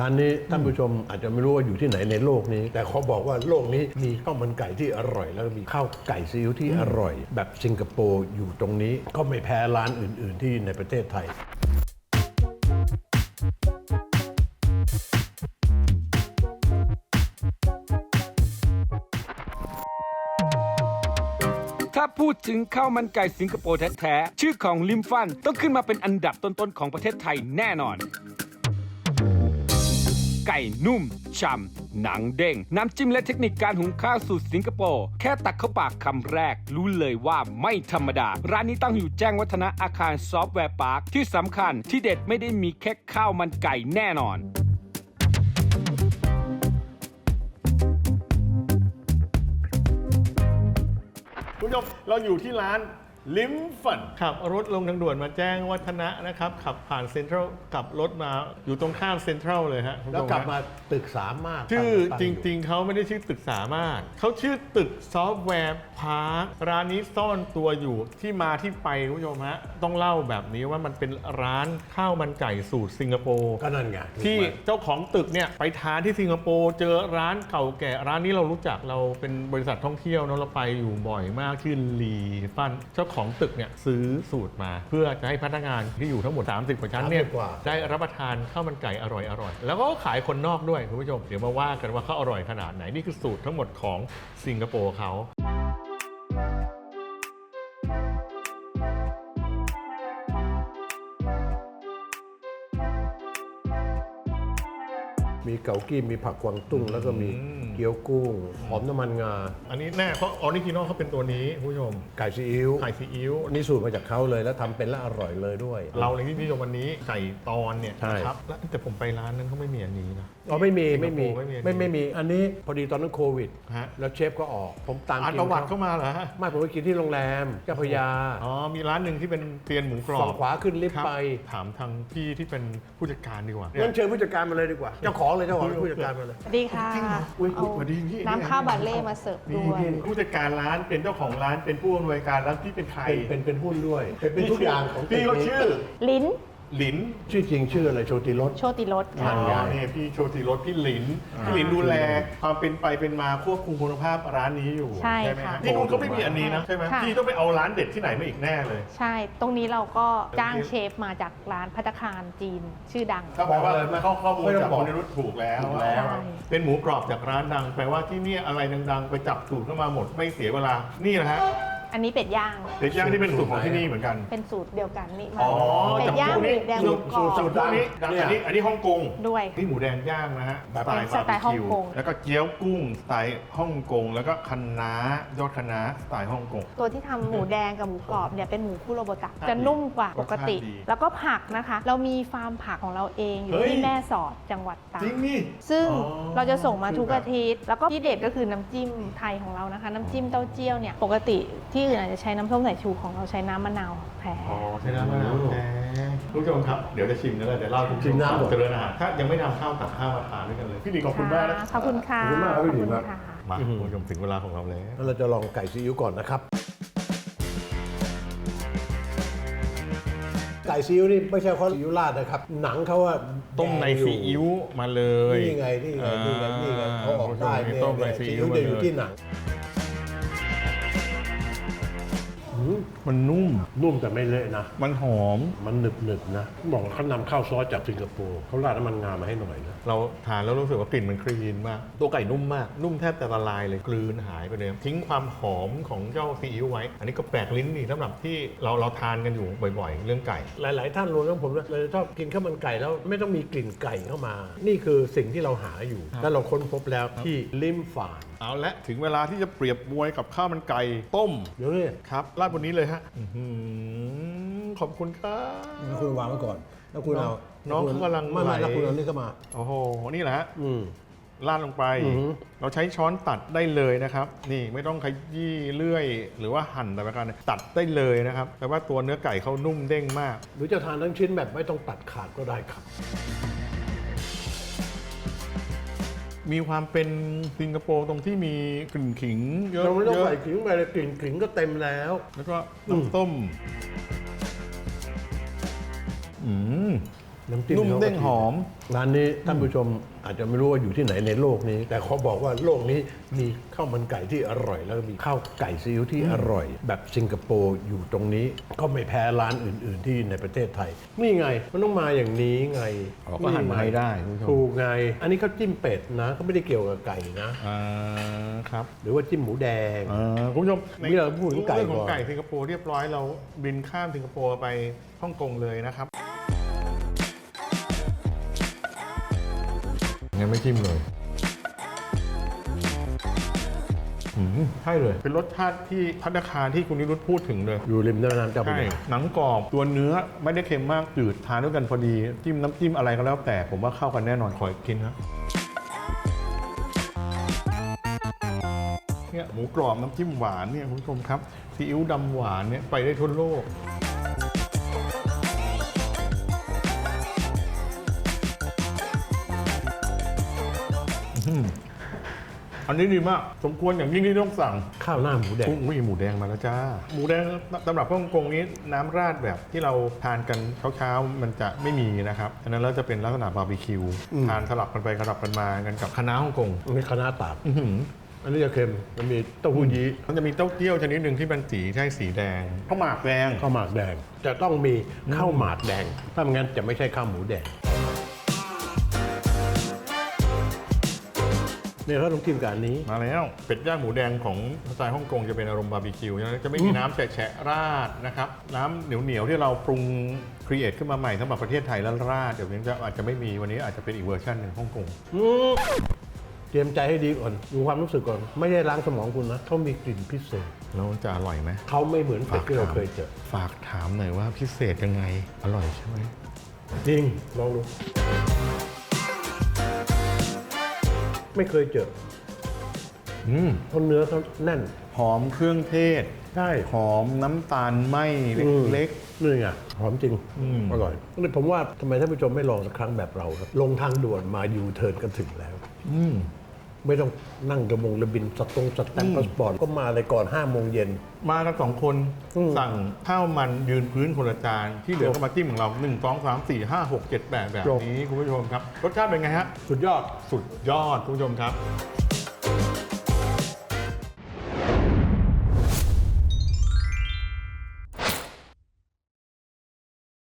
ร้านนี้ท่านผู้ชมอาจจะไม่รู้ว่าอยู่ที่ไหนในโลกนี้ แต่เขอบอกว่าโลกนี้มีข้าวมันไก่ที่อร่อย แล้วก็มีข้าวไก่ซีอิ๊วที่อร่อย แบบสิงคโปร์อยู่ตรงนี้ก็ไม่แพ้ร้านอื่น ๆ ที่ในประเทศไทย ถ้าพูดถึงข้าวมันไก่สิงคโปร์แท้ๆ ชื่อของลิมฟันต้องขึ้นมาเป็นอันดับต้นๆของประเทศไทยแน่นอน ไก่นุ่มฉ่ำหนังเด้ง น้ำจิ้มและเทคนิคการหุงข้าวสูตรสิงคโปร์แค่ตักเข้าปากคำแรก รู้เลยว่าไม่ธรรมดา ร้านนี้ตั้งอยู่แจ้งวัฒนะอาคารซอฟต์แวร์พาร์คที่สำคัญที่เด็ดไม่ได้มีแค่ข้าวมันไก่แน่นอนคุณผู้ชมเราอยู่ที่ร้าน ลิมฟัน ขับรถลงทางด่วนมาแจ้งวัฒนะนะครับ ขับผ่านเซ็นทรัลกลับรถมาอยู่ตรงข้ามเซ็นทรัลเลยฮะคุณแล้วผู้ชกลับฮะมาตึกสามารถชื่อตั้จยู่ริง ๆ เขาไม่ได้ชื่อตึกสามารถเขาชื่อตึกซอฟต์แวร์พาร์คร้านนี้ซ่อนตัวอยู่ที่มาที่ไปคุณผู้ชมฮะต้องเล่าแบบนี้ว่ามันเป็นร้านข้าวมันไก่สูตรสิงคโปร์ก็นั่นไงที่เจ้าของตึกเนี่ยไปทานที่สิงคโปร์เจอร้านเก่าแก่ร้านนี้เรารู้จักเราเป็นบริษัทท่องเที่ยวเนอะเราไปอยู่บ่อยมากชื่อลีฟันเจ้าของตึกเนี่ยซื้อสูตรมา เพื่อจะให้พนักงานที่อยู่ทั้งหมด 30กว่าชั้นเนี่ย30กว่า ได้รับประทานข้าวมันไก่อร่อยอร่อยแล้วก็ขายคนนอกด้วยคุณผู้ชมเดี๋ยวมาว่ากันว่าเขาอร่อยขนาดไหนนี่คือสูตรทั้งหมดของสิงคโปร์เขา มีเกากี้มีผักกวางตุ้งแล้วก็มี เกี๊ยวกุ้งหอมน้ำมันงา อันนี้แน่เขาออริจินอลเขาเป็นตัวนี้คุณผู้ชมไก่ซีอิ๊วไข่ซีอิ๊วนี่สูตรมาจากเขาเลยแล้วทำเป็นและอร่อยเลยด้วย เราในที่นิยมวันนี้ไก่ตอนเนี่ยใช่ นะครับแล้วแต่ผมไปร้านนั้นเขาไม่มีอันนี้นะ อ๋อไม่มีไม่มีสิงคโปร์ไม่มีไม่ไม่มีอันนี้พอดีตอนนั้นโควิด ฮะแล้วเชฟก็ออกผมตามอ่านกินประวัติเข้ามาเหรอฮะไม่ผมไปกินที่โรงแรมเจ้าพระยาอ๋อมีร้านหนึ่งที่เป็นเตียนหมูกรอบฝั่งขวาขึ้นลิฟครัต์บไป ถามทางพี่ที่เป็นผู้จัดการดีกว่า งั้นเชิญผู้จัดการมาเลยดีกว่า เจ้าของเลยเจ้าของผู้จัดการมาเลย สวัสดีค่ะ อุ๊ยเอาสวัสดีพี่น้ำข้าวบัลเล่มาเสิร์ฟนี่ด้วยพี่ผู้จัดการร้านเป็นเจ้าของร้านเป็นผู้อำนวยการร้านพี่เป็นใครเป็นเป็นเป็นหุ้นด้วย เป็นเป็นทุกอย่างของพี่ก็ตึกนี้ชื่อ ลิ้น หลินชื่อจริงชื่ออะไรโชติรส โชติรสอ๋ค่ะ อนี่พี่โชติรสพี่หลินพี่หลินดูแลความเป็นไปเป็นมาควบคุมคุณภาพร้านนี้อยู่ใช่ไหมค่ะฮะที่นู่นก็ไม่มีอันนี้นะใช่ไหมค่ะพี่ต้องไปเอาร้านเด็ดที่ไหนมาอีกแน่เลย ใช่ ตรงนี้เราก็จ้างเชฟมาจากร้านพัตตาคารจีนชื่อดังถ้าบอกว่าบอกเลยไหมข้อข้อมูลไม่ต้องจากบอกคนในรุ่นถูกแล้วถูกแล้วใช่เป็นหมูกรอบจากร้านดัง แปลว่าที่เนี่ยอะไรดังๆ ไปจับสูตรเข้ามาหมดไม่เสียเวลา นี่นะฮะ อันนี้เป็ดย่าง เด็กย่างที่เป็นสูตรของที่นี่เหมือนกัน เป็นสูตรเดียวกันนี่มาอ๋อเป็ดย่างหมูแดงหสูมูตรกรอบสูตรพวกนี้ดังอันนี้อันนี้ฮ่องกงด้วย นี่หมูแดงย่างนะฮะสไตล์สไตล์บาร์บีคิวฮ่องกง แล้วก็เกี๊ยวกุ้งสไตล์ฮ่องกง แล้วก็คะน้ายอดคะน้าสไตล์ฮ่องกง ตัวที่ทำหมูแดงกับหมูกรอบเนี่ยเป็นหมูคุโรโบตะจะนุ่มกว่าปกติ รสชาติดีแล้วก็ผักนะคะ เรามีฟาร์มผักของเราเองอยู่เฮ้ย ที่แม่สอดจังหวัดตากจริงนี่ ซึ่งอ๋อ เราจะส่งมาทุกคือแบบอาทิตย์แล้วก็ที่เด็ดก็คือน้ำจิ้มไทยของเรานะคะ น้ำจิ้มเต้าเจี้ยวเนี่ยปกติที่อื่นอาจจะใช้น้ำส้มสายชูของเราใช้น้ำมะนาวแท้อ๋อใช่แล้วนะแหมคุณผู้ชมครับ เดี๋ยวจะชิมแล้วแหละเดี๋ยวเล่าทุกชิมน้ำหมด เจริญอาหารถ้ายังไม่ทำข้าวตักข้าวมาทานด้วยกันเลย พี่หลีขอบคุณมากนะขอบคุณค่ะขอบคุณมากครับพี่หลินขครัอบณค่ะ มาคุณผู้ชมถึงเวลาของเราแล้ว แล้วเราจะลองไก่ซีอิ๊วก่อนนะครับ ไก่ซีอิ๊วนี่ไม่ใช่เพราะซีอิ๊วราดนะครับ หนังเขาว่าต้มในซีอิ๊วมาเลยนี่ไงนี่ไงนี่ไงนี่ไงเขาออกได้เนี่ยต้มในเนี่ยซีซีอิ๊อิ๊ววมาจะเลอยู่ยที่หนัง มมันนุ่ม นุ่มแต่ไม่เละนะ มันหอม มันหนึบหนึบๆนะบอกว่าเขานำข้าวซอสจากสิงคโปร์เขาราดน้ำมันงามาให้หน่อยนะ เราทานแล้วรู้สึกว่ากลิ่นมันคลีนมาก ตัวไก่นุ่มมาก นุ่มแทบจะละลายเลย กลืนหายไปเลย ทิ้งความหอมของเจ้าซีอิ๊วไว้ อันนี้ก็แปลกลิ้นดีสำหรับที่เราเราทานกันอยู่บ่อยๆ เรื่องไก่ หลาย ๆ ท่านรวมทั้งผมนะเราจะชอบกินข้าวมันไก่แล้วไม่ต้องมีกลิ่นไก่เข้ามา นี่คือสิ่งที่เราหาอยู่ และเราค้นพบแล้วที่ลิมฟาน เอาละถึงเวลาที่จะเปรียบมวยกับข้าวมันไก่ต้มเดี๋ยวนี่ครับราดบนนี้เลยฮะอื้อหือขอบคุณครับแล้วคุณวางไว้ก่อน แล้วคุณเอาน้องเขากำลังไม่ไม่ไหลแล้วคุณเอานี่เข้ามา โอ้โห นี่แหละฮะอืม ราดลงไป อือหือ เราใช้ช้อนตัดได้เลยนะครับ นี่ไม่ต้องขยี้เลื่อย หรือว่าหั่นแต่ประการใดตัดได้เลยนะครับแปลว่าตัวเนื้อไก่เขานุ่มเด้งมาก หรือจะทานทั้งชิ้นแบบไม่ต้องตัดขาดก็ได้ครับ มีความเป็นสิงคโปร์ตรงที่มีกลิ่นขิงเยอะเราไม่ต้องเยอะใส่ขิงไปเลยกลิ่นขิงก็เต็มแล้วแล้วก็น้ำส้ม อืม น้ำจิ้มนุ่มขาก็เด้งหอม ร้านนี้ท่านผู้ชมอาจจะไม่รู้ว่าอยู่ที่ไหนในโลกนี้ แต่เขาบอกว่าโลกนี้มีข้าวมันไก่ที่อร่อย แล้วก็มีข้าวไก่ซีอิ๊วที่อร่อย แบบสิงคโปร์อยู่ตรงนี้ ก็ไม่แพ้ร้านอื่น ๆ ที่ในประเทศไทย นี่ไงมันต้องมาอย่างนี้ไงอ๋อก็หั่นมาให้ได้คุณผู้ชม ถูกไง อันนี้เขาจิ้มเป็ดนะเขาไม่ได้เกี่ยวกับไก่นะ อ่าครับหรือว่าจิ้มหมูแดง อ่าคุณผู้ชมนี่เราพูดถึงไก่เรื่องของก่อนไก่สิงคโปร์เรียบร้อยเราบินข้ามสิงคโปร์ไปฮ่องกงเลยนะครับ งั้นไม่จิ้มเลยอืมใช่เลย เป็นรสชาติที่พัฒนาคารที่คุณนิรุตพูดถึงเลยอยู่ริมแม่น้ำเจ้าพระใช่ยาหนังกรอบตัวเนื้อไม่ได้เค็มมากจืดทานด้วยกันพอดีจิ้มน้ำจิ้มอะไรก็แล้วแต่ผมว่าเข้ากันแน่นอนขออีกกินนะเนี่ยหมูกรอบน้ำจิ้มหวานเนี่ยคุณผู้ชมครับซีอิ๊วดำหวานเนี่ยไปได้ทั่วโลก อื้อหืออันนี้ดีมาก สมควรอย่างยิ่งที่ต้องสั่งข้าวหน้าหมูแดงอุ้ยหมูแดงมาแล้วจ้า หมูแดงตำรับฮ่องกงนี้น้ำราดแบบที่เราทานกันเช้าๆมันจะไม่มีนะครับอันนั้นเราจะเป็นลักษณะบาร์บีคิวอืมทานสลับกันไปสลับกันมากันกับคณะน้าฮ่องกงมีคณะตาบอื้อหืออันนี้จะเค็มมันมีเต้าหู้ยี้มันจะมีเต้าเจี้ยวชนิดหนึ่งที่เป็นสีใช่สีแดงข้าวหมากแดงข้าวหมากแดง จะต้องมีข้าวหมากแดงถ้าไม่งั้นจะไม่ใช่ข้าวหมูแดง เนี่ยเขาต้องจิ้มกับอันนี้ มาแล้วเป็ดย่างหมูแดงของสไตล์ฮ่องกงจะเป็นอารมณ์บาร์บีคิวใช่ไหมจะไม่มีน้ำแฉะๆราดนะครับ น้ำเหนียวๆที่เราปรุงครีเอทขึ้นมาใหม่สำหรับประเทศไทยแล้วราดเดี๋ยวนี้จะอาจจะไม่มีวันนี้อาจจะเป็นอีกเวอร์ชันหนึ่งฮ่องกงอืมเตรียมใจให้ดีก่อนดูความรู้สึกก่อน ไม่ได้ล้างสมองคุณนะเขามีกลิ่นพิเศษแล้วจะอร่อยไหมเขาไม่เหมือนเป็ดที่เราเคยเจอฝากถามหน่อยว่าพิเศษยังไงอร่อยใช่ไหมจริงลองดู ไม่เคยเจออืมเพราะเนื้อเขาแน่น หอมเครื่องเทศ ใช่ หอมน้ำตาลไหมเล็กนี่ไงหอมจริงอืมอร่อยนี่ผมว่าทำไมท่านผู้ชมไม่ลองสักครั้งแบบเราครับลงทางด่วนมายูเทิร์นกันถึงแล้วๆอืม ไม่ต้องนั่งกระมงระบินสตงสแตมป์พาสปอร์ตก็มาเลยก่อน5้าโมงเย็น มากันสองคนอืม สั่งข้าวมันยืนพื้นคนละจานที่เหลือก็มาจิ้มของเรา 1 2 3 4 5 6 7 8 แบบนี้ คุณผู้ชมครับ รสชาติเป็นไงฮะ สุดยอดสุดยอด คุณผู้ชมครับ